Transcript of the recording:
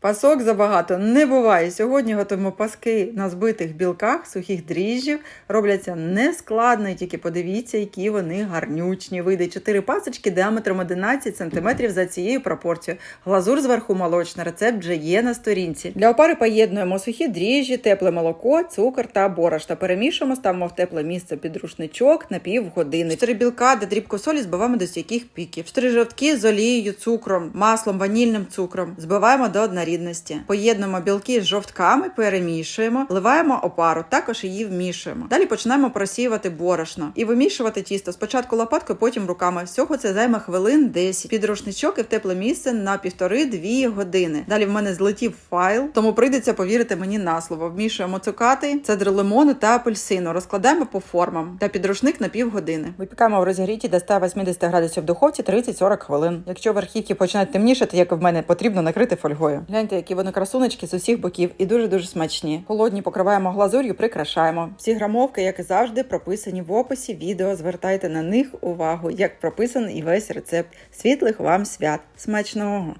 Пасок забагато не буває. Сьогодні готуємо паски на збитих білках, сухих дріжджів. Робляться нескладно, і тільки подивіться, які вони гарнючні. Вийде 4 пасочки діаметром 11 см за цією пропорцією. Глазур зверху молочна. Рецепт вже є на сторінці. Для опари поєднуємо сухі дріжджі, тепле молоко, цукор та борошно. Перемішуємо, ставимо в тепле місце під рушничок на півгодини. 4 білка та дрібку солі збиваємо до стійких піків. 4 жовтки з олією, цукром, маслом, ванільним цукром. Збиваємо до однорідності. Поєднуємо білки з жовтками, перемішуємо, вливаємо опару, також її вмішуємо. Далі починаємо просіювати борошно і вимішувати тісто. Спочатку лопаткою, потім руками. Всього це займе хвилин 10. Під рушничок і в тепле місце на півтори-дві години. Далі в мене злетів файл, тому прийдеться повірити мені на слово. Вмішуємо цукати, цедри лимону та апельсину. Розкладаємо по формам та під рушник на півгодини. Випікаємо в розігріті до 180 градусів в духовці 30-40 хвилин. Якщо верхівки починають темнішати, як в мене, потрібно накрити фольгою. Гляньте, які вони красуночки з усіх боків і дуже дуже смачні. Холодні покриваємо глазур'ю, прикрашаємо. Всі грамовки, як і завжди, прописані в описі відео. Звертайте на них увагу, як прописаний і весь рецепт. Світлих вам свят. Смачного!